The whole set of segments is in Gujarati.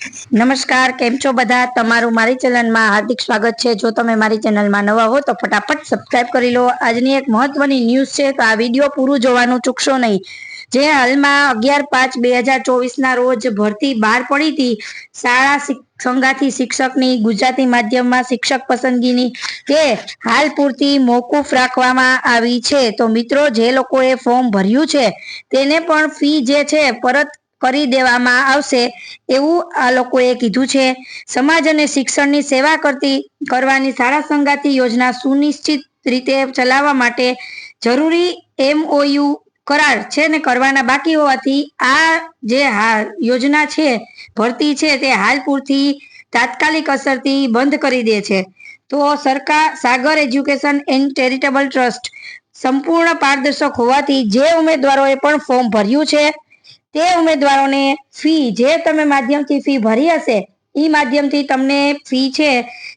નમસ્કાર, કેમ છો બધા? તમારું મારી ચેનલમાં હાર્દિક સ્વાગત છે. જો તમે મારી ચેનલમાં નવા હો તો ફટાફટ સબસ્ક્રાઇબ કરી લો. આજની એક મહત્વની ન્યૂઝ છે તો આ વીડિયો પૂરું જોવાનું ચૂકશો નહીં. જે હાલમાં અગિયાર પાંચ બે હજાર ચોવીસના રોજ ભરતી બહાર પડી હતી. શાળા સંગાથી શિક્ષકની, ગુજરાતી માધ્યમમાં શિક્ષક પસંદગીની તે હાલ પૂરતી મોકૂફ રાખવામાં આવી છે. તો મિત્રો, જે લોકોએ ફોર્મ ભર્યું છે, તેને પણ ફી જે છે, પરત કરી દેવામાં આવશે એવું આ લોકોએ કીધું છે. સમાજ અને શિક્ષણની સેવા કરતી, કરવાની શાળા સંગાતી યોજના સુનિશ્ચિત રીતે ચલાવવા માટે જરૂરી એમઓયુ કરાર છે ને કરવાના બાકી હોવાથી આ જે યોજના છે, ભરતી છે તે હાલ પૂરતી તાત્કાલિક અસરથી બંધ કરી દે છે. તો સરકાર, Sagar education and charitable trust સંપૂર્ણ પારદર્શક હોવાથી જે ઉમેદવારોએ પણ ફોર્મ ભર્યું છે તે ઉમેદવારોને ફી જે તમે માધ્યમથી ફી ભરી હશે એ માધ્યમથી તમને ફી છે,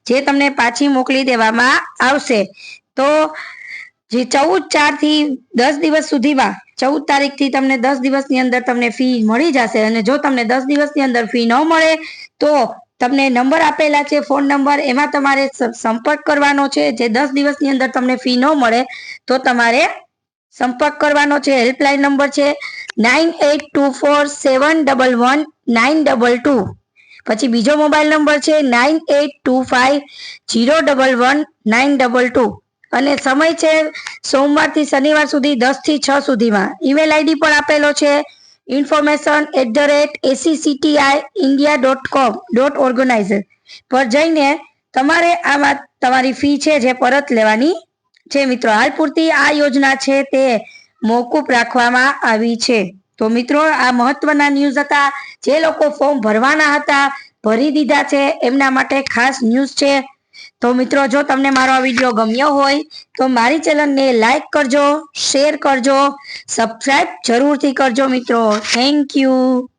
જે તમને પાછી મોકલી દેવામાં આવશે. તો જે ચૌદ ચારથી દસ દિવસ સુધીમાં, ચૌદ તારીખથી તમને દસ દિવસની અંદર તમને ફી મળી જશે અને જો તમને દસ દિવસની અંદર ફી ન મળે, તો તમને નંબર આપેલા છે, ફોન નંબર, એમાં તમારે સંપર્ક કરવાનો છે, જે દસ દિવસની અંદર તમને ફી ન મળે, તો તમારે સંપર્ક કરવાનો છે હેલ્પલાઇન નંબર છે nine eight two four seven double one nine double two પછી બીજો મોબાઈલ નંબર છે nine eight two five zero double one nine double two અને સમય છે સોમવારથી શનિવાર સુધી દસથી છ સુધીમાં. ઈમેલ આઈડી પણ આપેલો છે information at the rate ACCTI India dot com dot organizer પર જઈને તમારે આમાં તમારી ફી છે જે પરત લેવાની. છે મિત્રો હાલ પૂરતી આ યોજના છે તે મોકૂફ રાખવામાં આવી છે. તો મિત્રો, આ મહત્વના ન્યૂઝ હતા. જે લોકો ફોર્મ ભરવાના હતા, ભરી દીધા છે. એમના માટે ખાસ ન્યૂઝ છે. તો મિત્રો, જો તમને મારો આ વીડિયો ગમ્યો હોય, તો મારી ચેનલને લાઈક કરજો શેર કરજો સબસ્ક્રાઈબ જરૂરથી કરજો મિત્રો. Thank you